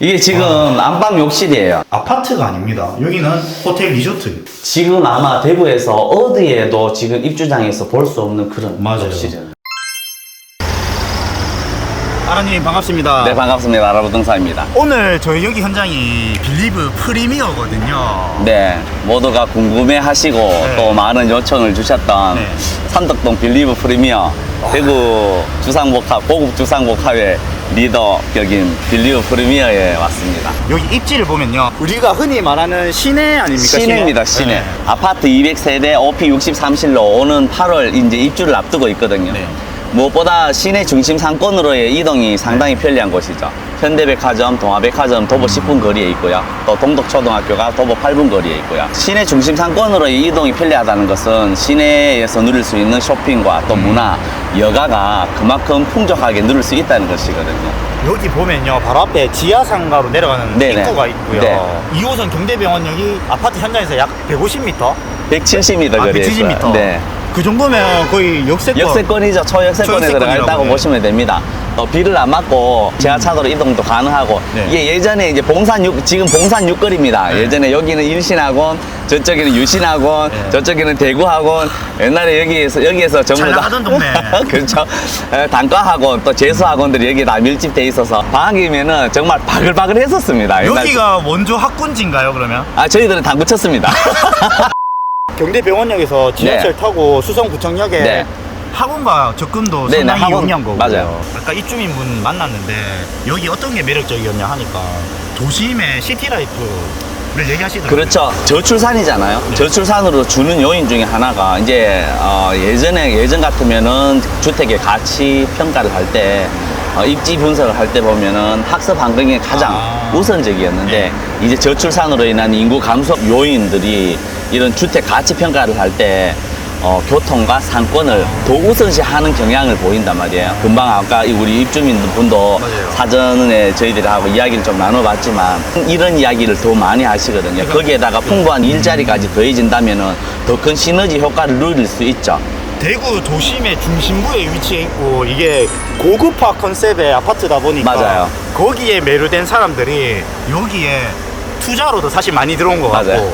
이게 지금 안방 욕실이에요. 아파트가 아닙니다. 여기는 호텔 리조트. 지금 아마 대구에서 어디에도 지금 입주장에서 볼 수 없는 그런 맞아요. 욕실이에요. 아라님 반갑습니다. 네, 반갑습니다. 아라부동사입니다. 오늘 저희 여기 현장이 빌리브 프리미어거든요. 네, 모두가 궁금해 하시고 또 많은 요청을 주셨던 네. 삼덕동 빌리브 프리미어 대구 주상복합, 고급 주상복합의 리더격인 빌리브 프리미어에 왔습니다. 여기 입지를 보면요. 우리가 흔히 말하는 시내 아닙니까? 시내입니다, 시내. 네. 아파트 200세대 OP 63실로 오는 8월 이제 입주를 앞두고 있거든요. 네. 무엇보다 시내 중심 상권으로의 이동이 상당히 편리한 곳이죠. 현대백화점, 동아백화점 도보 10분 거리에 있고요. 또 동덕초등학교가 도보 8분 거리에 있고요. 시내 중심 상권으로의 이동이 편리하다는 것은 시내에서 누릴 수 있는 쇼핑과 또 문화, 여가가 그만큼 풍족하게 누릴 수 있다는 것이거든요. 여기 보면요. 바로 앞에 지하 상가로 내려가는 네네. 입구가 있고요. 네. 2호선 경대병원역이 아파트 현장에서 약 150m? 170m 아, 거리에 170m. 있어요. 네. 그 정도면 거의 역세권. 역세권이죠. 초역세권에 초역세권이라고, 네. 보시면 됩니다. 또 비를 안 맞고 지하차도로 이동도 가능하고 네. 이게 예전에 이제 봉산 육 지금 봉산 육거리입니다. 네. 예전에 여기는 일신학원, 저쪽에는 유신학원, 네. 저쪽에는 대구학원. 옛날에 여기에서 여기에서 전부 잘 다 나가던 동네. 그렇죠. 에, 단과학원 또 재수학원들이 여기 다 밀집돼 있어서 방학이면은 정말 바글바글 했었습니다. 옛날- 여기가 원조 학군지인가요, 그러면? 아 저희들은 당구 쳤습니다. 경대병원역에서 지하철 타고 수성구청역에 네. 학원과 접근도 네, 네, 상당히 학원. 용이한 거고요. 맞아요. 아까 입주민 분 만났는데 여기 어떤 게 매력적이었냐 하니까 도심의 시티라이프를 얘기하시더라고요. 그렇죠. 저출산이잖아요. 네. 저출산으로 주는 요인 중에 하나가 이제 어, 예전에 예전 같으면은 주택의 가치 평가를 할때 어, 입지 분석을 할 때 보면은 학습 환경이 가장 아. 우선적이었는데 이제 저출산으로 인한 인구 감소 요인들이 이런 주택 가치 평가를 할때 어, 교통과 상권을 더 우선시하는 경향을 보인단 말이에요. 금방 아까 이 우리 입주민분도 맞아요. 사전에 저희들하고 이야기를 좀 나눠봤지만 이런 이야기를 더 많이 하시거든요. 거기에다가 풍부한 일자리까지 더해진다면은 더큰 시너지 효과를 누릴 수 있죠. 대구 도심의 중심부에 위치해 있고 이게 고급화 컨셉의 아파트다 보니까 맞아요. 거기에 매료된 사람들이 여기에 투자로도 사실 많이 들어온 것 같고 맞아요.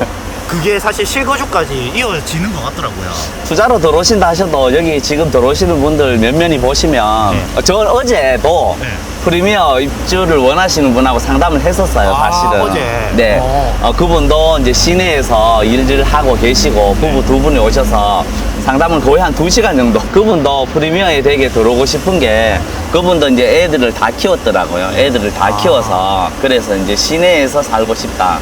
그게 사실 실거주까지 이어지는 것 같더라고요. 투자로 들어오신다 하셔도 여기 지금 들어오시는 분들 몇 면이 보시면 네. 어, 저 어제도 네. 프리미어 입주를 원하시는 분하고 상담을 했었어요, 아, 사실은. 어제? 네. 어. 어, 그분도 이제 시내에서 일을 하고 계시고 부부 두 분이 오셔서 상담을 거의 한 두 시간 정도. 그분도 프리미어에 되게 들어오고 싶은 게 그분도 이제 애들을 다 키웠더라고요. 애들을 다 아. 키워서 그래서 이제 시내에서 살고 싶다.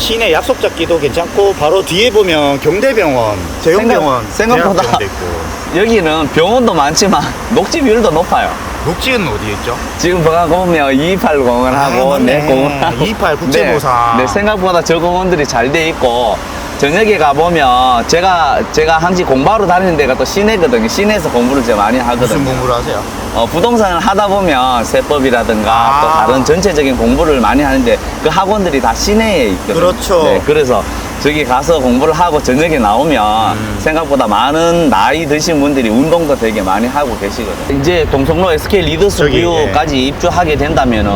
시내 약속 잡기도 괜찮고 바로 뒤에 보면 경대병원, 생각- 생각보다 대학병원도 있고 여기는 병원도 많지만 녹지 비율도 높아요. 녹지는 어디에 있죠? 지금 보가 보면 228 공원하고 아, 맞네. 내 공원하고 228 국제보상. 네, 네, 생각보다 저 공원들이 잘 돼 있고 저녁에 가보면 제가 제가 항시 공부하러 다니는 데가 또 시내거든요. 시내에서 공부를 제가 많이 무슨 하거든요. 공부를 하세요? 어, 부동산을 하다 보면 세법이라든가 아. 또 다른 전체적인 공부를 많이 하는데 그 학원들이 다 시내에 있거든요. 그렇죠. 네, 그래서 저기 가서 공부를 하고 저녁에 나오면 음. 생각보다 많은 나이 드신 분들이 운동도 되게 많이 하고 계시거든요. 이제 동성로 SK 리더스 뷰까지 입주하게 된다면은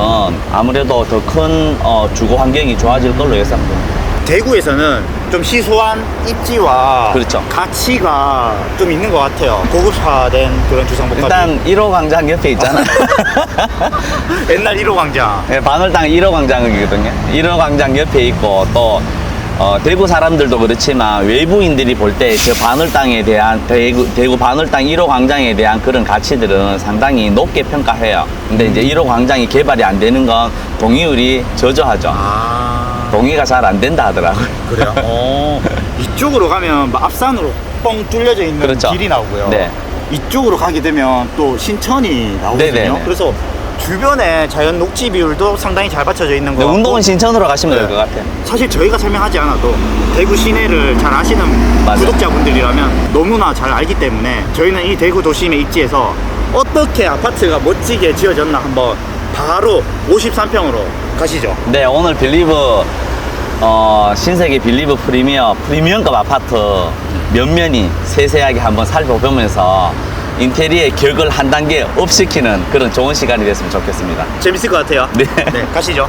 아무래도 더큰 어, 주거 환경이 좋아질 걸로 예상됩니다. 대구에서는 좀 시소한 입지와 그렇죠. 가치가 좀 있는 것 같아요. 고급화된 그런 주상복합이. 일단 1호 광장 옆에 있잖아요. 옛날 1호 광장. 네, 반월당 1호 광장이거든요. 1호 광장 옆에 있고 또 어, 대구 사람들도 그렇지만 외부인들이 볼 때 저 반월당에 대한 대구, 대구 반월당 1호 광장에 대한 그런 가치들은 상당히 높게 평가해요. 근데 이제 1호 광장이 개발이 안 되는 건 동의율이 저조하죠. 아. 동의가 잘 안 된다 하더라고요. 그래요? 어. 이쪽으로 가면 막 앞산으로 뻥 뚫려져 있는 그렇죠. 길이 나오고요. 네. 이쪽으로 가게 되면 또 신천이 나오거든요. 네네네. 그래서 주변에 자연 녹지 비율도 상당히 잘 받쳐져 있는 것 근데 같고 운동은 신천으로 가시면 될 네. 것 같아요. 사실 저희가 설명하지 않아도 대구 시내를 잘 아시는 맞아요. 구독자분들이라면 너무나 잘 알기 때문에 저희는 이 대구 도심의 입지에서 어떻게 아파트가 멋지게 지어졌나 한번 바로 53평으로 가시죠. 네, 오늘 빌리브 어, 신세계 빌리브 프리미어 프리미엄급 아파트 면면이 세세하게 한번 살펴보면서 인테리어의 격을 한 단계 업 시키는 그런 좋은 시간이 됐으면 좋겠습니다. 재밌을 것 같아요. 네. 네 가시죠.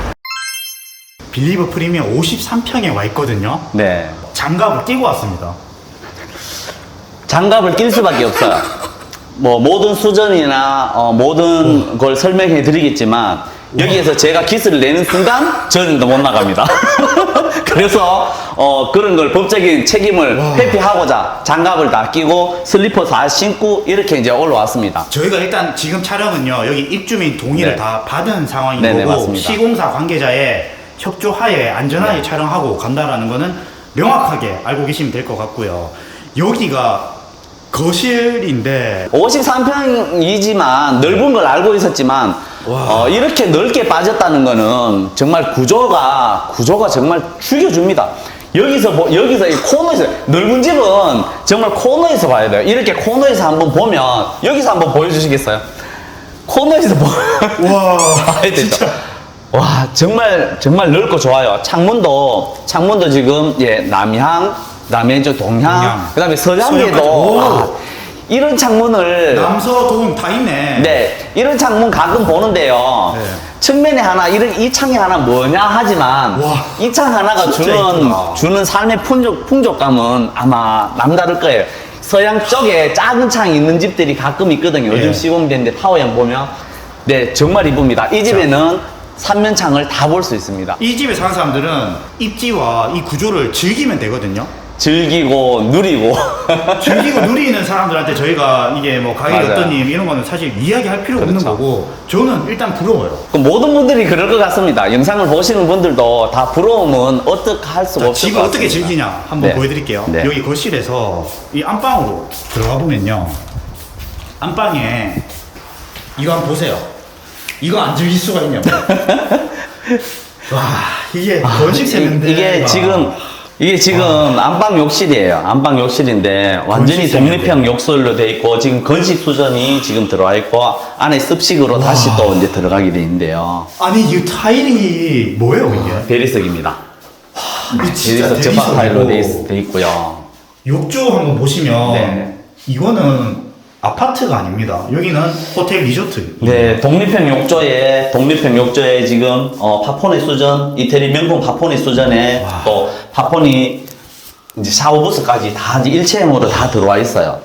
빌리버 프리미엄 53평에 와 있거든요. 네. 장갑을 끼고 왔습니다. 장갑을 낄 수밖에 없어요. 뭐 모든 수전이나 어, 모든 걸 설명해 드리겠지만 여기에서 제가 기스를 내는 순간 저는 못 나갑니다. 그래서 어, 그런 걸 법적인 책임을 회피하고자 장갑을 다 끼고 슬리퍼 다 신고 이렇게 이제 올라왔습니다. 저희가 일단 지금 촬영은요 여기 입주민 동의를 네. 다 받은 상황인 네 네, 거고 맞습니다. 시공사 관계자의 협조하에 안전하게 네. 촬영하고 간다라는 거는 명확하게 알고 계시면 될 것 같고요. 여기가 거실인데 53평이지만 넓은 걸 알고 있었지만 와. 어, 이렇게 넓게 빠졌다는 거는 정말 구조가 구조가 정말 죽여줍니다. 여기서 보- 여기서 이 코너에서 넓은 집은 정말 코너에서 봐야 돼요. 이렇게 코너에서 한번 보면 여기서 한번 보여주시겠어요? 코너에서 보 와 봐야 되죠. 와 정말 정말 넓고 좋아요. 창문도 창문도 지금 예 남향, 그다음에 저 동향, 동향. 그다음에. 서양에도 이런 창문을 남서 동다 있네. 네, 이런 창문 가끔 보는데요. 네. 측면에 하나, 이런, 이 창이 하나 뭐냐 하지만, 와, 이 창 하나가 진짜 주는, 이쁘다. 주는 삶의 풍족, 풍족감은 아마 남다를 거예요. 서양 쪽에 작은 창이 있는 집들이 가끔 있거든요. 요즘 예. 시공된데 타워형 보면. 네, 정말 이쁩니다. 이 집에는 삼면창을 다 볼 수 있습니다. 이 집에 사는 사람들은 입지와 이 구조를 즐기면 되거든요. 즐기고, 누리고. 즐기고 누리는 사람들한테 저희가 이게 뭐 가격 맞아요. 어떠님 이런 거는 사실 이야기할 필요 없는 그렇죠. 거고 저는 일단 부러워요. 그 모든 분들이 그럴 것 같습니다. 영상을 보시는 분들도 다 부러움은 어떻게 할 수가 자, 없을 집을 것 어떻게 같습니다. 즐기냐 한번 네. 보여드릴게요. 네. 여기 거실에서 이 안방으로 들어가 보면요. 안방에 이거 한번 보세요. 이거 안 즐길 수가 있냐고. 와 이게 건식 이- 세면대 이게 지금 이게 지금 안방 욕실이에요. 안방 욕실인데 완전히 건식. 독립형 욕설로 돼 있고 지금 건식 수전이 지금 들어와 있고 안에 습식으로 다시 또 이제 들어가게 돼 있는데요. 아니 이 타일이 뭐예요 이게? 대리석입니다. 이 진짜 대리석 접합 타일로 돼, 있, 돼 있고요. 욕조 한번 보시면 네. 이거는 아파트가 아닙니다. 여기는 호텔 리조트. 네, 독립형 욕조에 독립형 욕조에 지금 어, 파포니 수전 이태리 명품 파포니 수전에 와. 또 파포니 이제 샤워 부스까지 다 이제 일체형으로 다 들어와 있어요.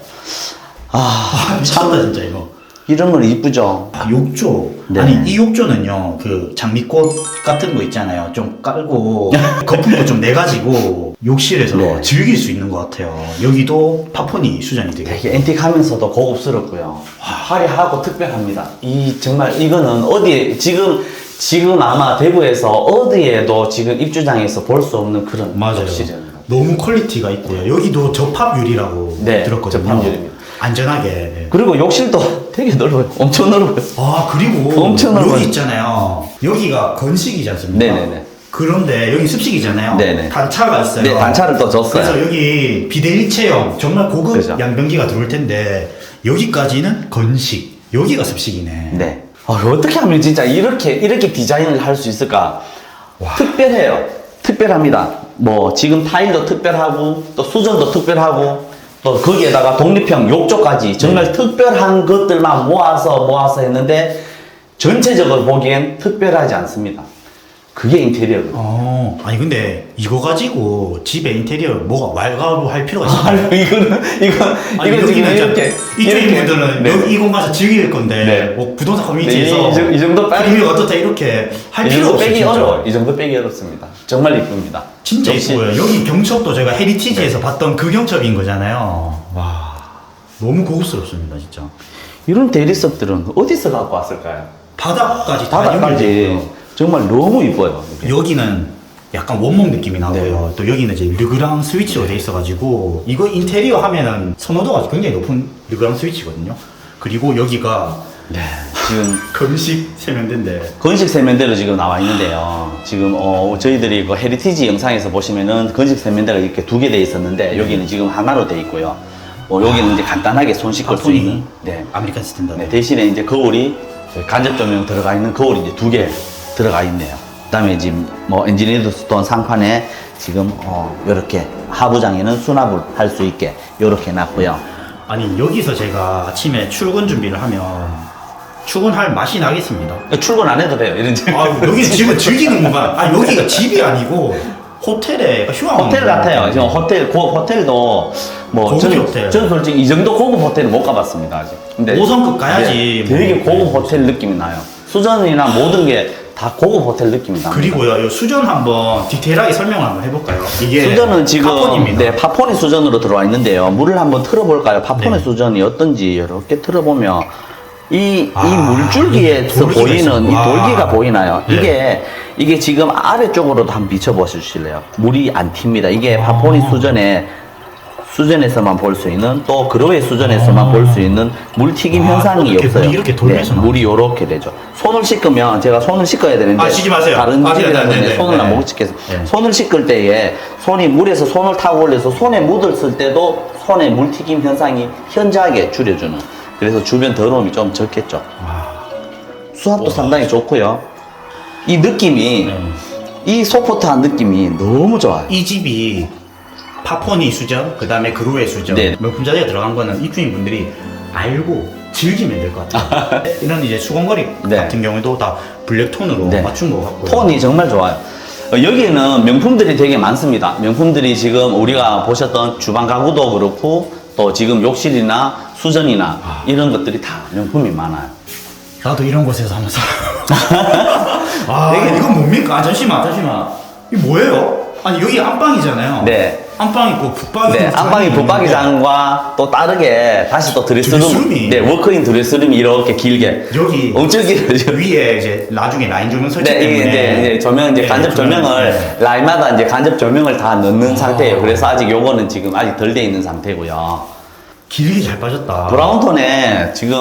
아, 아 미쳤다 진짜 이거. 이런 건 이쁘죠. 아, 욕조. 네. 아니 이 욕조는요 그 장미꽃 같은 거 있잖아요. 좀 깔고 거품도 좀 내가지고 욕실에서 네. 즐길 수 있는 것 같아요. 여기도 파포니 수전이 되게. 되게 앤틱하면서도 고급스럽고요. 화려하고 특별합니다. 이 정말 이거는 어디에 지금 지금 아마 대구에서 어디에도 지금 입주장에서 볼 수 없는 그런 맞아요. 욕실입니다. 너무 퀄리티가 있고요. 여기도 접합유리라고 네, 들었거든요. 접합유리입니다. 안전하게. 네. 그리고 욕실도 되게 넓어요. 엄청 넓어요. 아 그리고 엄청 넓어요. 여기 있잖아요. 여기가 건식이지 않습니까? 네네네. 그런데 여기 습식이잖아요. 네네. 단차가 있어요. 네, 단차를 또 줬어요. 그래서 여기 비대일체형 정말 고급 그죠. 양변기가 들어올 텐데 여기까지는 건식, 여기가 습식이네. 네. 어, 어떻게 하면 진짜 이렇게 이렇게 디자인을 할 수 있을까? 특별해요. 특별합니다. 뭐 지금 타일도 특별하고 또 수전도 특별하고 또 거기에다가 독립형 욕조까지 정말 네. 특별한 것들만 모아서 모아서 했는데 전체적으로 보기엔 특별하지 않습니다. 그게 인테리어거든요. 어, 아니 근데 이거 가지고 집에 인테리어 뭐가 왈가루 할 필요가 있어요? 아, 이거는 이건 아니 이건 지금 여기는 이렇게 이주인분들은 네. 여기 이 공간에서 즐길 건데 네. 뭐 부동산 네, 커뮤니티에서 이, 정- 이 정도 빼기 프리미엄 어떻다 이렇게 할 이 필요 정도 없어요. 빼기 진짜. 어려워. 이 정도 빼기 어렵습니다. 정말 이쁩니다. 진짜 역시- 이쁘고요. 여기 경첩도 제가 헤리티지에서 봤던 그 경첩인 거잖아요. 와, 너무 고급스럽습니다, 진짜. 이런 대리석들은 어디서 갖고 왔을까요? 바닥까지 다 연결돼 바닥까지 있고요. 정말 너무 이뻐요. 이게. 여기는 약간 원목 느낌이 나고요. 네. 또 여기는 이제 르그랑 스위치로 돼 있어가지고 이거 인테리어 하면은 선호도가 굉장히 높은 르그랑 스위치거든요. 그리고 여기가 네. 지금 건식 세면대인데 건식 세면대로 지금 나와 있는데요. 지금 어, 저희들이 그 헤리티지 영상에서 보시면은 건식 세면대가 이렇게 두 개 돼 있었는데 여기는 지금 하나로 돼 있고요. 어, 여기는 이제 간단하게 손 씻을 수 있는. 네. 아메리칸 스탠다드. 네, 대신에 이제 거울이 간접 조명 들어가 있는 거울이 이제 두 개 들어가 있네요. 그 다음에 지금 뭐 엔지니어드 스톤 상판에 지금 어 이렇게 하부장에는 수납을 할 수 있게 이렇게 놨고요. 아니 여기서 제가 아침에 출근 준비를 하면 출근할 맛이 나겠습니다. 출근 안 해도 돼요. 이런 집. 아 여기는 지금 즐기는 공간. 아 여기가 집이 아니고 호텔에 휴양 호텔 같아요. 지금 호텔 고 호텔도 뭐 고급 저는, 호텔. 저는 솔직히 이 정도 고급 호텔은 못 가봤습니다 아직. 근데 5성급 가야지. 네, 되게 뭐. 고급 호텔 느낌이 나요. 수전이나 모든 게 다 고급 호텔 느낌이 납니다. 그리고요, 이 수전 한번 디테일하게 설명을 한번 해볼까요? 이게 수전은 지금 카본입니다. 네 파포니 수전으로 들어와 있는데요. 물을 한번 틀어볼까요? 파포니 네. 수전이 어떤지 이렇게 틀어보면 이, 아, 이 물줄기에서 돌기가 보이는 이 있어. 돌기가 와. 보이나요? 네. 이게 이게 지금 아래쪽으로도 한번 비춰보실래요? 물이 안 튑니다. 이게 파포니 아. 수전에 수전에서만 볼 수 있는 또 그로의 수전에서만 아. 볼수 있는 물튀김 아, 현상이 이렇게 없어요. 물이 이렇게 돌면서 네, 물이 이렇게 되죠. 손을 씻으면 제가 손을 씻어야 되는데 아, 씻지 마세요. 다른 아, 네, 네, 네, 네. 손을 안 네. 못 씻겠어요. 네. 손을 씻을 때에 손이 물에서 손을 타고 올려서 손에 묻었을 때도 손에 물튀김 현상이 현저하게 줄여주는 그래서 주변 더러움이 좀 적겠죠. 수압도 상당히 좋고요. 이 느낌이 네. 이 소프트한 느낌이 너무 좋아요. 이 집이 파포니 수전, 그 다음에 그로의 수전, 네. 명품 자재가 들어간 거는 입주인 분들이 알고 즐기면 될 것 같아요. 이런 이제 수건거리 네. 같은 경우에도 다 블랙톤으로 네. 맞춘 것 같고요. 톤이 정말 좋아요. 어, 여기에는 명품들이 되게 많습니다. 명품들이 지금 우리가 보셨던 주방 가구도 그렇고 또 지금 욕실이나 수전이나 아. 이런 것들이 다 명품이 많아요. 나도 이런 곳에서 하면서. 아, 되게- 이건 뭡니까? 아, 잠시만, 잠시만. 이게 뭐예요? 아니, 여기 안방이잖아요. 네. 안방 있고 붙박이. 네, 안방이 붙박이장과 또 다르게 다시 또 드레스룸, 드레스룸이? 네, 워크인 드레스룸이 이렇게 길게 여기 엄청 길어요. 위에 이제 나중에 라인 조명 설치 네, 때문에 이게 이제, 이제 조명 이제 네, 간접 조명, 조명을 네. 라인마다 이제 간접 조명을 다 넣는 아. 상태예요. 그래서 아직 요거는 지금 아직 덜 돼 있는 상태고요. 길게 잘 빠졌다. 브라운톤에 지금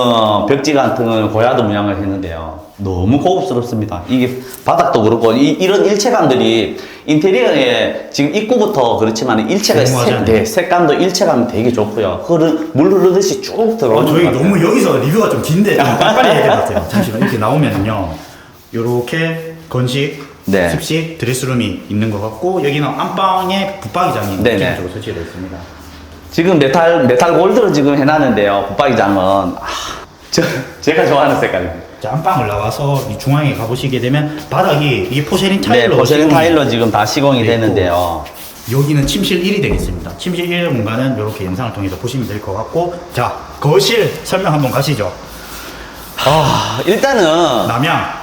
벽지 같은 건 고야도 문양을 했는데요. 너무 고급스럽습니다. 이게 바닥도 그렇고 이, 런 일체감들이 인테리어에 지금 입구부터 그렇지만 일체가 색. 네, 색감도 일체감이 되게 좋고요. 흐르, 물 흐르듯이 쭉 어, 들어오는 저희 것 같아요. 너무 여기서 리뷰가 좀 긴데 좀 빨리빨리 해야 될 것 같아요. 잠시만 이렇게 나오면요. 요렇게 건식, 네. 습식, 드레스룸이 있는 것 같고 여기는 안방에 붙박이장이 네네. 기본적으로 설치되어 있습니다. 지금 메탈 메탈 골드로 지금 해놨는데요. 붙박이장은 아, 저, 제가 좋아하는 색깔입니다. 자, 안방을 나와서 이 중앙에 가보시게 되면 바닥이 이게 포세린 네, 타일로 포세린 시공이 타일로 지금 다 시공이 있고 되는데요. 여기는 침실 1이 되겠습니다. 침실 1 공간은 이렇게 영상을 통해서 보시면 될 것 같고 자 거실 설명 한번 가시죠. 아, 일단은 남양.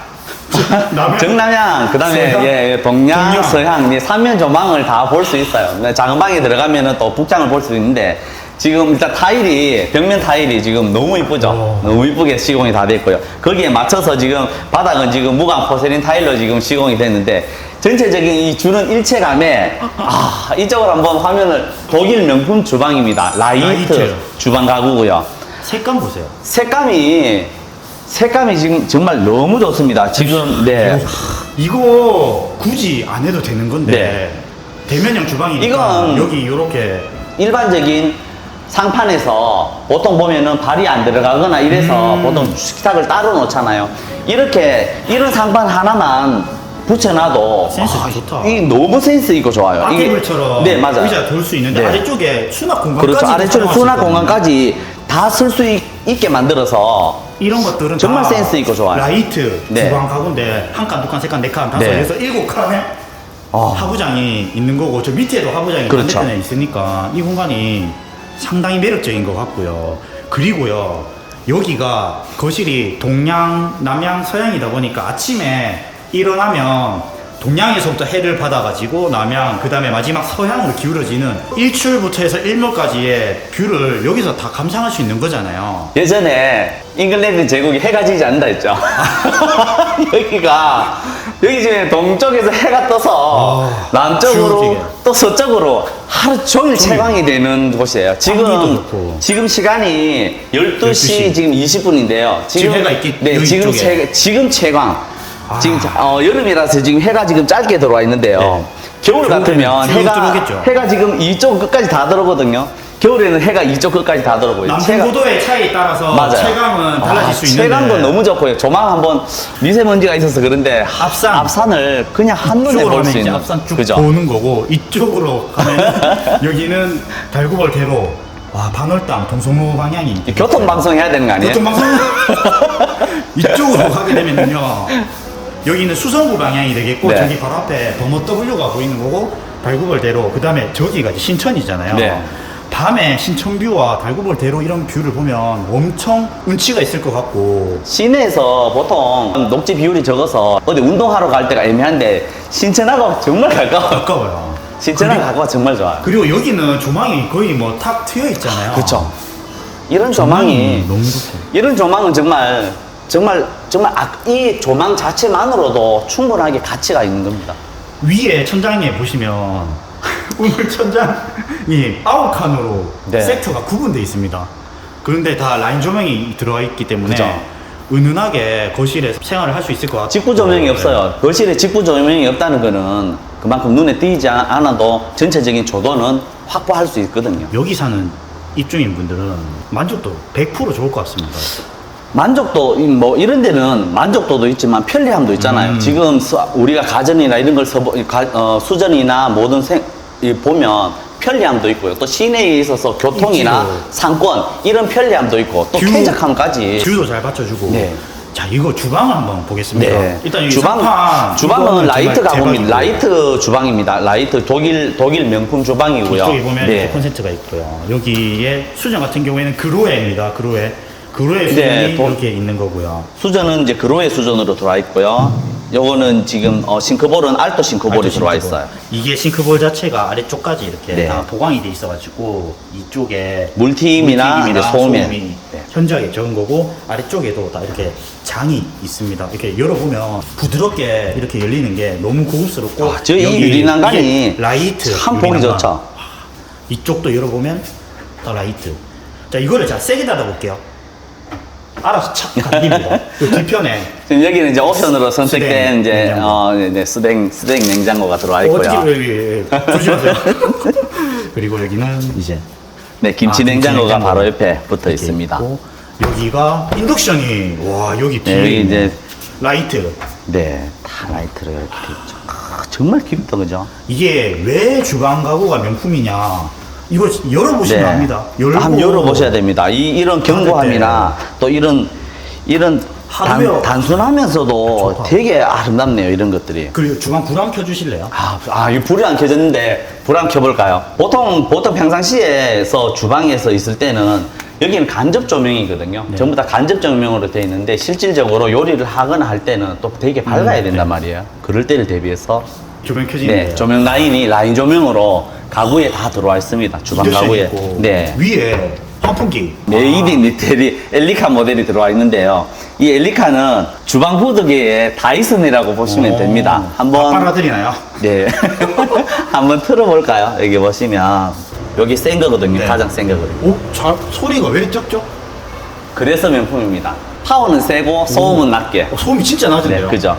정남향, 그 다음에 서양? 예, 동양, 동양. 서양, 이 삼면 조망을 다 볼 수 있어요. 근데 작은 방에 들어가면은 또 북장을 볼 수 있는데 지금 일단 타일이, 벽면 타일이 지금 너무 이쁘죠? 오. 너무 이쁘게 시공이 다 됐고요. 거기에 맞춰서 지금 바닥은 지금 무광 포세린 타일로 지금 시공이 됐는데 전체적인 이 주는 일체감에 아, 이쪽으로 한번 화면을 독일 명품 주방입니다. 라이트, 라이트. 주방 가구고요. 색감 보세요. 색감이 색감이 지금 정말 너무 좋습니다. 지금 네. 이거 굳이 안 해도 되는 건데 네. 대면형 주방이니까 이건- 여기 이렇게 일반적인 상판에서 보통 보면은 발이 안 들어가거나 이래서 음. 보통 식탁을 따로 놓잖아요. 이렇게 이런 상판 하나만 붙여놔도 센스 아, 좋다. 이 너무 센스 있고 좋아요. 이게- 아케블처럼 네 맞아요. 의자 돌 수 있는데 네. 아래쪽에 수납 공간까지 그렇죠. 아래쪽에 수납 공간까지 다 쓸 수 있게 만들어서 이런 것들은 정말 다 센스 있고 좋아요. 라이트 네. 주방 가구인데 한 칸, 두 칸, 세 칸, 네 칸, 다섯 네. 해서 일곱 칸에 어. 하부장이 있는 거고 저 밑에도 하부장이 그렇죠. 반대편에 있으니까 이 공간이 상당히 매력적인 것 같고요. 그리고요 여기가 거실이 동양, 남양, 서양이다 보니까 아침에 일어나면 동양에서부터 해를 받아가지고 남양 그 다음에 마지막 서양으로 기울어지는 일출부터 해서 일몰까지의 뷰를 여기서 다 감상할 수 있는 거잖아요. 예전에 잉글랜드 제국이 해가 지지 않는다 했죠. 여기가 여기 지금 동쪽에서 해가 떠서 아, 남쪽으로 추워지게. 또 서쪽으로 하루 종일 채광이 되는 곳이에요. 지금. 지금 시간이 12시, 12시. 지금 20분인데요. 지금 해가 있기- 네, 여기 지금 쪽에. 체, 지금 채광. 아. 지금 자- 어, 여름이라서 지금 해가 지금 짧게 들어와 있는데요. 네. 겨울 겨울에는 같으면 쭉 해가 들어오겠죠. 해가 지금 이쪽 끝까지 다 들어오거든요. 겨울에는 해가 이쪽 끝까지 다 들어오고요. 남풍 고도의 차이에 따라서 맞아요. 체감은 달라질 아, 수 있는데 체감도 너무 좋고요. 조망 한번 미세먼지가 있어서 그런데 앞산. 앞산을 그냥 한눈에 볼 수 있는 앞산 쭉 그죠? 보는 거고 이쪽으로 가면 여기는 달구벌 대로 와 반월당 동성로 방향이 교통 방송 해야 되는 거 아니에요? 교통방송 이쪽으로 가게 되면요 여기는 수성구 방향이 되겠고 네. 저기 바로 앞에 범어 W가 보이는 거고 달구벌대로 그 다음에 저기가 이제 신천이잖아요 네. 밤에 신천뷰와 달구벌대로 이런 뷰를 보면 엄청 운치가 있을 것 같고 시내에서 보통 녹지 비율이 적어서 어디 운동하러 갈 때가 애매한데 신천하고 정말 가까워. 가까워요 신천하고 가까워 정말 좋아요. 그리고 여기는 조망이 거의 뭐 탁 트여 있잖아요 그렇죠. 이런 조망이 너무 좋고 이런 조망은 정말 정말 정말 아, 이 조망 자체만으로도 충분하게 가치가 있는 겁니다. 위에 천장에 보시면 오늘 천장이 아홉 칸으로 네. 섹터가 구분되어 있습니다. 그런데 다 라인 조명이 들어와 있기 때문에 그죠. 은은하게 거실에 생활을 할 수 있을 것 같아요. 직구 조명이 없어요. 거실에 직구 조명이 없다는 거는 그만큼 눈에 띄지 않아도 전체적인 조도는 확보할 수 있거든요. 여기 사는 입주민 분들은 만족도 100% 좋을 것 같습니다. 만족도 이뭐 이런 데는 만족도도 있지만 편리함도 있잖아요. 음. 지금 수- 우리가 가전이나 이런 걸 써보, 가- 어, 수전이나 모든 생, 이 보면 편리함도 있고요. 또 시내에 있어서 교통이나 있지요. 상권 이런 편리함도 있고 또 뷰- 쾌적함까지. 뷰도 잘 받쳐주고. 네. 자, 이거 주방을 한번 보겠습니다. 네. 일단 주방 상판, 주방은 이거는 라이트 정말 가공입니다. 대박이고. 라이트 주방입니다. 라이트 독일 독일 명품 주방이고요. 이쪽에 보면 네. 이렇게 콘센트가 있고요. 여기에 수전 같은 경우에는 그로에입니다. 그로에. 그로에 수전이 네, 도- 이렇게 있는 거고요. 수전은 이제 그로의 수전으로 들어와 있고요. 요거는 지금 어, 싱크볼은 알토 싱크볼이 알토 들어와 싱크볼. 있어요. 이게 싱크볼 자체가 아래쪽까지 이렇게 네. 다 보강이 돼 있어가지고 이쪽에 이제 소음에. 소음이 네. 현저하게 적은 거고 아래쪽에도 다 이렇게 장이 있습니다. 이렇게 열어보면 부드럽게 이렇게 열리는 게 너무 고급스럽고 아, 저이 유리난간이 라이트 참 보기. 좋죠. 이쪽도 열어보면 다 라이트. 자 이거를 자 세게 닫아볼게요. 알아서 착 감깁니다. 그 뒤편에 지금 여기는 이제 옵션으로 선택된 스댕 이제 냉장고. 어, 네, 스댕 스댕 냉장고가 들어와 있고요. 어떻게 여기 조심하세요. 그리고 여기는 이제 네, 김치 아, 냉장고가 김치 바로 냉장고. 옆에 붙어 있습니다. 있고, 여기가 인덕션이 와 여기 뒤에 네, 여기 이제 라이트 네, 다 라이트로 이렇게 돼 있죠. 아, 정말 깊다 그죠? 이게 왜 주방 가구가 명품이냐 이거 열어보시면 압니다. 열고 한번 열어보셔야 됩니다. 이, 이런 경고함이나 또 이런 이런 하드웨어. 단, 단순하면서도 좋다. 되게 아름답네요. 이런 것들이. 그리고 주방 불 한번 켜주실래요? 아, 아, 이 불이 안 켜졌는데 불 안 켜볼까요? 보통 보통 평상시에서 주방에서 있을 때는 여기는 간접 조명이거든요. 네. 전부 다 간접 조명으로 되어 있는데 실질적으로 요리를 하거나 할 때는 또 되게 밝아야 음, 된단 네. 말이에요. 그럴 때를 대비해서 조명 켜지는데 네, 조명 라인이 라인 조명으로 가구에 다 들어와 있습니다. 주방 가구에. 있고 네. 위에 환풍기 메이드 니텔이 엘리카 모델이 들어와 있는데요. 이 엘리카는 주방 후드계의 다이슨이라고 보시면 오, 됩니다. 다 한번 빨아들이나요? 네. 한번 틀어볼까요? 여기 보시면 여기 센 거거든요. 네. 가장 센 거거든요. 오, 잘, 소리가 왜 적죠? 그래서 명품입니다. 파워는 세고 소음은 낮게. 어, 소음이 진짜 네, 나던데요? 그죠.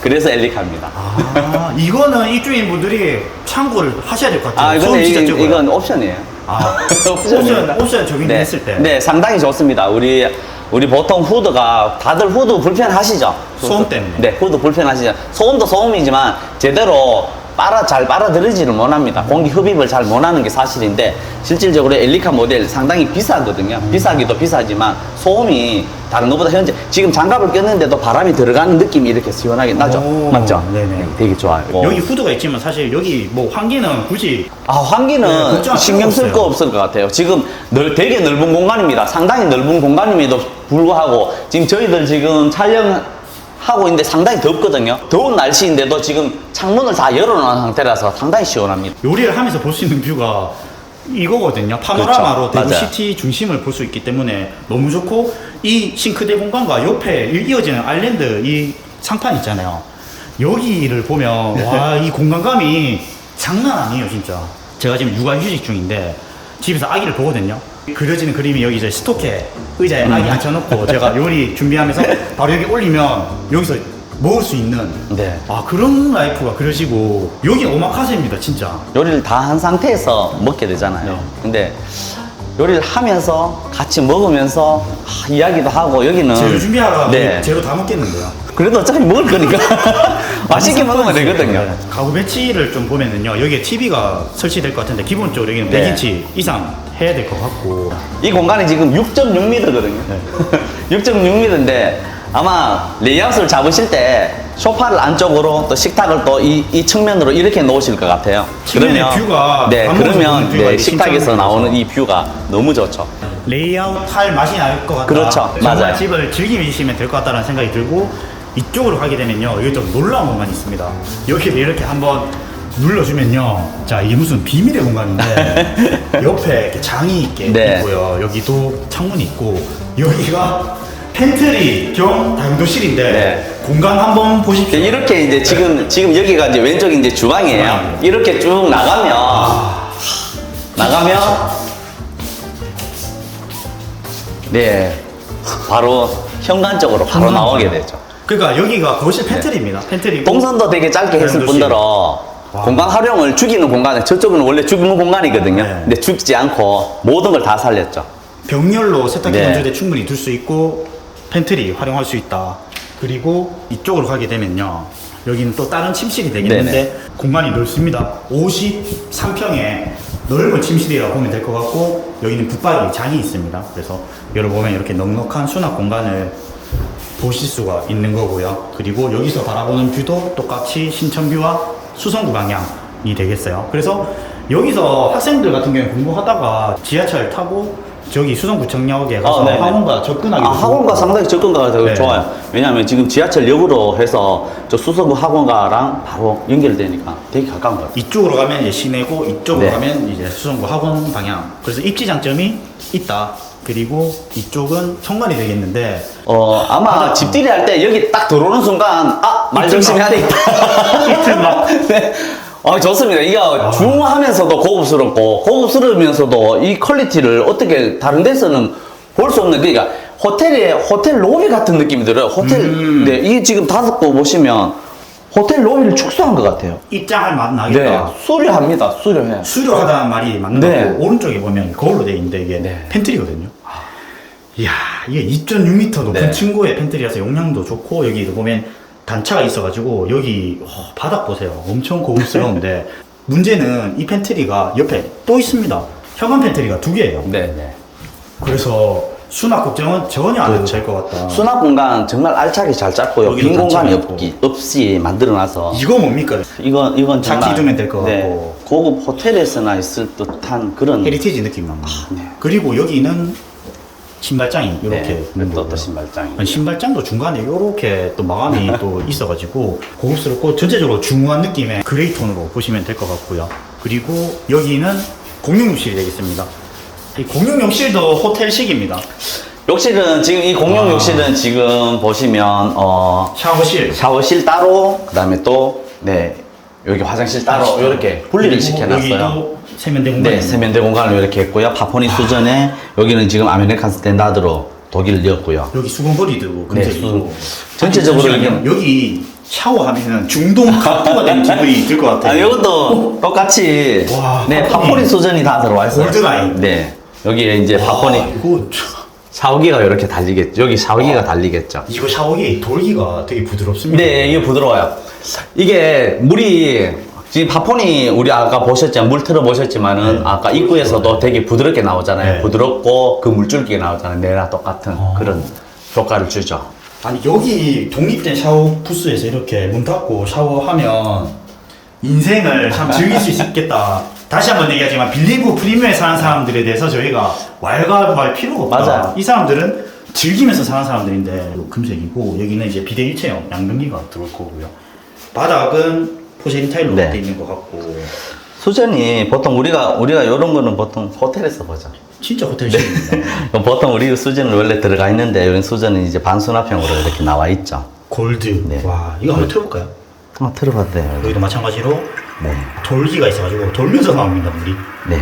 그래서 엘리카입니다. 아, 이거는 입주인 분들이 참고를 하셔야 될 것 같아요. 아, 진짜 이. 이건 옵션이에요. 아. 옵션, 옵션 적용했을 때. 네, 상당히 좋습니다. 우리 우리 보통 후드가 다들 후드 불편하시죠? 소음 때문에. 네, 후드 불편하시죠. 소음도 소음이지만 제대로 빨아 잘 빨아들이지를 못합니다. 공기 흡입을 잘 못하는 게 사실인데 실질적으로 엘리카 모델 상당히 비싸거든요. 비싸기도 비싸지만 소음이 다른 것보다 현재 지금 장갑을 꼈는데도 바람이 들어가는 느낌이 이렇게 시원하게 나죠. 오, 맞죠? 네네. 되게 좋아요. 여기 후드가 있지만 사실 여기 뭐 환기는 굳이 아, 환기는 네, 신경 쓸 거 없을 것 같아요. 지금 널, 되게 넓은 공간입니다. 상당히 넓은 공간임에도 불구하고 지금 저희들 지금 촬영 하고 있는데 상당히 덥거든요. 더운 날씨인데도 지금 창문을 다 열어놓은 상태라서 상당히 시원합니다. 요리를 하면서 볼 수 있는 뷰가 이거거든요. 파노라마로 그렇죠. 맞아요. 대구 시티 중심을 볼 수 있기 때문에 너무 좋고 이 싱크대 공간과 옆에 이어지는 아일랜드 이 상판 있잖아요. 여기를 보면 와 이 공간감이 장난 아니에요 진짜. 제가 지금 육아 휴직 중인데 집에서 아기를 보거든요. 그려지는 그림이 여기 이제 스토케 의자에 아기 앉혀놓고 제가 요리 준비하면서 바로 여기 올리면 여기서 먹을 수 있는 네. 아 그런 라이프가 그려지고 여기 오마카세입니다 진짜 요리를 다 한 상태에서 먹게 되잖아요. 네. 근데 요리를 하면서 같이 먹으면서 아, 이야기도 하고 여기는 재료 준비하라 네. 재료 다 먹겠는데요 그래도 어차피 먹을 거니까 맛있게 먹으면 되거든요. 네. 가구 배치를 좀 보면은요 여기에 TV가 설치될 것 같은데 기본적으로 여기는 네. 100인치 이상 해야 될 것 같고 이 공간이 지금 6.6m거든요. 6.6m인데 아마 레이아웃을 잡으실 때 소파를 안쪽으로 또 식탁을 또 이 이 측면으로 이렇게 놓으실 것 같아요. 측면의 뷰가 네 그러면 뷰가 네, 이게 식탁에서 나오는. 이 뷰가 너무 좋죠. 레이아웃 할 맛이 날 것 같다. 그렇죠. 정말 맞아요. 집을 즐기시면 될 것 같다는 생각이 들고 이쪽으로 가게 되면요. 여기 좀 놀라운 공간이 있습니다. 여기를 이렇게 한번 눌러주면요. 자, 이게 무슨 비밀의 공간인데 옆에 이렇게 장이 있게 네. 있고요. 여기도 창문이 있고 여기가 팬트리 겸 당도실인데 네. 공간 한번 보십시오. 이렇게 이제 지금 지금 여기가 이제 왼쪽이 이제 주방이에요. 주방이에요. 이렇게 쭉 나가면 나가면 네 바로 현관 쪽으로 바로 현관. 나오게 되죠. 그러니까 여기가 거실 팬트리입니다. 팬트리고 동선도 되게 짧게 했을. 뿐더러 공간 활용을 죽이는 공간에 저쪽은 원래 죽는 공간이거든요. 네. 근데 죽지 않고 모든 걸 다 살렸죠. 병렬로 세탁기 네. 건조대 충분히 둘 수 있고 팬트리 활용할 수 있다. 그리고 이쪽으로 가게 되면요. 여기는 또 다른 침실이 되겠는데 네네. 공간이 넓습니다. 53평에 넓은 침실이라고 보면 될 것 같고 여기는 붙박이 장이 있습니다. 그래서 여러분 보면 이렇게 넉넉한 수납 공간을 보실 수가 있는 거고요. 그리고 여기서 바라보는 뷰도 똑같이 신천뷰와 수성구 방향이 되겠어요. 그래서 여기서 학생들 같은 경우에 공부하다가 지하철 타고 저기 수성구청역에 가서 어, 네네. 학원과 접근하기 아, 학원과 상당히 접근가가 되게 네. 좋아요. 왜냐하면 지금 지하철역으로 해서 저 수서구 학원가랑 바로 연결되니까 되게 가까운 것 같아요. 이쪽으로 가면 이제 시내고 이쪽으로 네. 가면 이제 수성구 학원 방향. 그래서 입지 장점이 있다. 그리고 이쪽은 현관이 되겠는데 어, 아마 집들이 할 때 여기 딱 들어오는 순간, 아, 말 이틀 조심해야 막. 되겠다. 이틀 막. 네. 어, 좋습니다. 이게 아. 중하면서도 고급스럽고, 고급스러우면서도 이 퀄리티를 어떻게 다른 데서는 볼 수 없는, 그러니까 호텔에, 호텔 로비 같은 느낌이 들어요. 호텔, 음. 네, 이게 지금 다섯 거 보시면 호텔 로비를 축소한 것 같아요. 입장할 맛 네. 나겠다. 수려합니다. 수려해. 수려하다는 말이 맞는 네. 거고 오른쪽에 보면 거울로 되어 있는데 이게 네. 팬트리거든요. 이야 이게 2.6m 높은 네. 층고의 팬트리라서 용량도 좋고 여기도 보면 단차가 있어가지고 여기 어, 바닥 보세요. 엄청 고급스러운데 문제는 이 팬트리가 옆에 또 있습니다. 현관 팬트리가 두 개예요. 네, 네. 그래서 수납 걱정은 전혀 안 해도 될 것 같다. 수납 공간 정말 알차게 잘 짰고요. 여기도 빈 공간이 없기, 없이 만들어놔서. 이거 뭡니까? 이건, 이건 차 정말. 기두면 될것 네, 같고. 고급 호텔에서나 있을 듯한 그런. 헤리티지 느낌 납니다. 네. 그리고 여기는 신발장이 이렇게 네, 있는 또. 신발장이. 아니, 신발장도 중간에 이렇게 또 마감이 또 있어가지고 고급스럽고 전체적으로 중후한 느낌의 그레이 톤으로 보시면 될 것 같고요. 그리고 여기는 공용욕실이 되겠습니다. 이 공용욕실도 호텔식입니다. 욕실은 지금 이 공용 아. 욕실은 지금 보시면 어 샤워실. 샤워실 따로 그다음에 또 네 여기 화장실 따로 이렇게 분리를 시켜놨어요. 세면대 공간. 네 세면대 공간을 이렇게 했고요. 파포니 수전에 여기는 지금 아메리칸 스탠다드로 독일을 넣었고요. 여기 수건거리도 네. 수- 전체적으로 잠시만요. 이게- 여기 샤워하면은 중동 갑부가 된 기분이 들것아 같아요. 이것도 똑같이 와, 네 파포니. 파포니 수전이 다 들어와 있어요. 골드라인. 네 여기에 이제 파포니 아, 이거 참- 샤워기가 이렇게 달리겠죠. 여기 샤워기가 달리겠죠. 이거 샤워기 돌기가 되게 부드럽습니다. 네, 이게 부드러워요. 이게 물이 지금 파폰이 우리 아까 보셨지만 물 틀어 보셨지만은 네. 아까 입구에서도 되게 부드럽게 나오잖아요. 네. 부드럽고 그 물줄기가 나오잖아요. 내랑 똑같은 어. 그런 효과를 주죠. 아니 여기 독립된 샤워 부스에서 이렇게 문 닫고 샤워하면 인생을 참 즐길 수 있겠다. 다시 한번 얘기하지만 빌리브 프리미엄에 사는 사람들에 대해서 저희가 왈가왈 필요가 없다. 맞아요. 이 사람들은 즐기면서 사는 사람들인데 금색이고 여기는 이제 비대 일체형 양변기가 들어올 거고요. 바닥은 포세린 타일로 네. 되어 있는 것 같고 수전이 보통 우리가 우리가 이런 거는 보통 호텔에서 보죠. 진짜 호텔식입니다. 보통 우리 수전은 원래 들어가 있는데 이런 수전은 이제 반수납형으로 이렇게 나와 있죠. 골드. 네. 와 이거 한번 틀어볼까요? 한번 돼요. 여기도 마찬가지로 네. 돌기가 있어가지고 돌면서 나옵니다 물이. 네.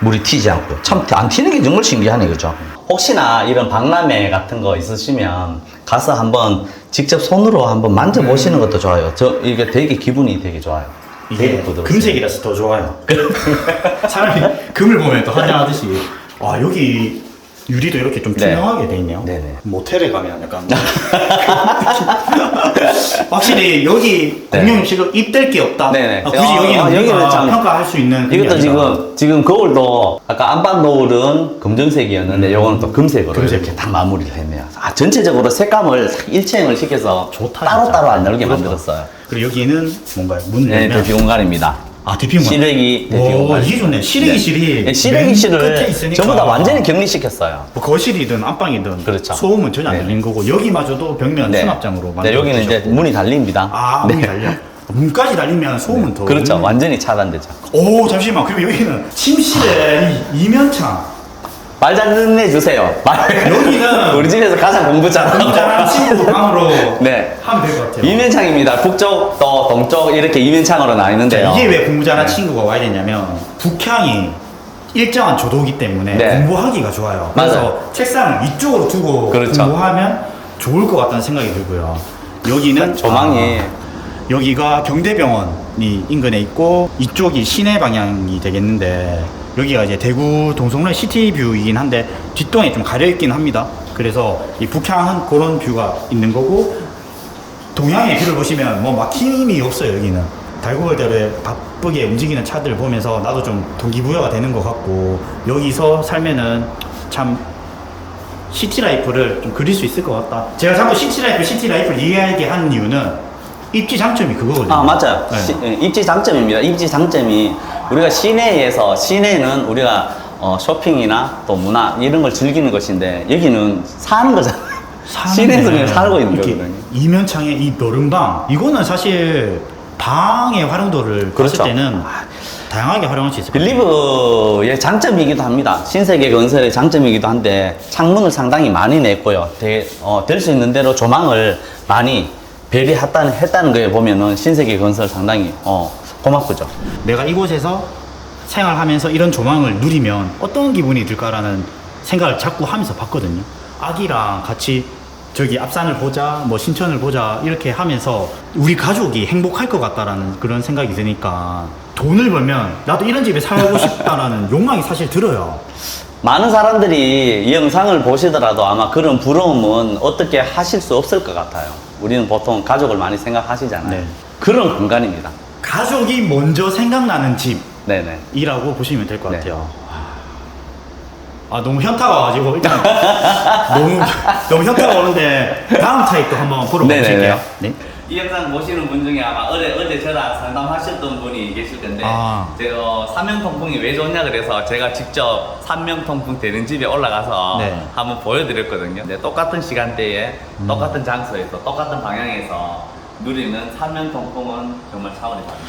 물이 튀지 않고요. 참안 튀는 게 정말 신기하네, 그죠? 혹시나 이런 박람회 같은 거 있으시면 가서 한번 직접 손으로 한번 만져보시는 것도 좋아요. 저 이게 되게 기분이 되게 좋아요. 이게 되게 부드럽습니다. 금색이라서 더 좋아요. 사람이 금을 보면 또 환장하듯이 와 여기 유리도 이렇게 좀 네. 투명하게 돼 있네요. 네네. 모텔에 가면 약간 확실히 여기 네. 공용 음식은 입댈 게 없다. 네네. 아, 굳이 어, 여기는 어, 우리가 여기는 참- 평가할 수 있는 그게 이것도 아니다. 지금 지금 거울도 아까 안방 거울은 검정색이었는데 요거는 또 금색으로 음. 금색. 이렇게 다 마무리를 했네요. 아 전체적으로 색감을 일체형을 시켜서 좋다, 따로 진짜. 따로 안 나오게 그렇다. 만들었어요. 그리고 여기는 뭔가요? 문 네, 열면 대피 공간입니다. 아 대피 공간. 시래기 대피 오. 이게 좋네. 시래기 실이 네, 맨 끝에 시래기실을 있으니까. 전부 다 완전히 격리시켰어요. 뭐 거실이든 안방이든 그렇죠. 소음은 전혀 안 네. 들리는 거고 여기마저도 벽면 네. 수납장으로 네, 만들어 여기는 이제 주셨고. 문이 달립니다. 아 네. 문이 달려. 문까지 달리면 소음은 더. 그렇죠. 완전히 차단되죠. 오 잠시만. 그리고 여기는 침실에 이 이면창. 말잘 끝내주세요. 말. 여기는 우리 집에서 가장 공부 잘하는 잘하는 친구 방으로 네. 하면 될 것 같아요. 이면창입니다. 북쪽 또 동쪽 이렇게 이면창으로 나뉘는데요. 이게 왜 공부 잘하는 네. 친구가 와야 되냐면 북향이 일정한 조도기 때문에 네. 공부하기가 좋아요. 그래서 맞아요. 책상을 이쪽으로 두고 그렇죠. 공부하면 좋을 것 같다는 생각이 들고요. 여기는 조망이 아, 여기가 경대병원이 인근에 있고 이쪽이 시내 방향이 되겠는데 여기가 이제 대구 동성로의 시티뷰이긴 한데 뒷동에 좀 가려 있긴 합니다. 그래서 이 북향은 그런 뷰가 있는 거고 동양의 뷰를 보시면 뭐 막힘이 없어요 여기는 달고벌대로에 바쁘게 움직이는 차들 보면서 나도 좀 동기부여가 되는 것 같고 여기서 살면은 참 시티라이프를 좀 그릴 수 있을 것 같다 제가 자꾸 시티라이프 시티라이프를 이해하게 하는 이유는 입지 장점이 그거거든요 아 맞아요. 네. 시- 예, 입지 장점입니다. 입지 장점이 우리가 시내에서 시내는 우리가 어, 쇼핑이나 또 문화 이런 걸 즐기는 것인데 여기는 사는 거잖아요. 사는 시내에서 그냥 살고 있는 이렇게 거거든요. 이면창의 이 노름방 이거는 사실 방의 활용도를 그렇죠. 봤을 때는 다양하게 활용할 수 있을 것 같아요 빌리브의 장점이기도 합니다. 신세계 건설의 장점이기도 한데 창문을 상당히 많이 냈고요. 어, 될수 있는 대로 조망을 많이 배려했다는 했다는 거에 보면은 신세계 건설 상당히 어, 고맙고죠. 내가 이곳에서 생활하면서 이런 조망을 누리면 어떤 기분이 들까라는 생각을 자꾸 하면서 봤거든요. 아기랑 같이 저기 앞산을 보자, 뭐 신천을 보자 이렇게 하면서 우리 가족이 행복할 것 같다라는 그런 생각이 드니까 돈을 벌면 나도 이런 집에 살고 싶다라는 욕망이 사실 들어요. 많은 사람들이 이 영상을 보시더라도 아마 그런 부러움은 어떻게 하실 수 없을 것 같아요. 우리는 보통 가족을 많이 생각하시잖아요. 네. 그런 공간입니다. 가족이 먼저 생각나는 네네. 집이라고 보시면 될 것 네. 같아요. 아 너무 현타가 와가지고 일단 너무 너무 현타가 오는데 다음 타입도 한번 보러 네네네. 가보실게요. 네. 이 영상 보시는 분 중에 아마 어제, 어제 저랑 상담하셨던 분이 계실 텐데 아. 제가 어, 삼명통풍이 왜 좋냐 그래서 제가 직접 삼명통풍 되는 집에 올라가서 네. 한번 보여드렸거든요. 근데 똑같은 시간대에 똑같은 장소에서 똑같은 방향에서 누리는 삼명통풍은 정말 차원이 다릅니다.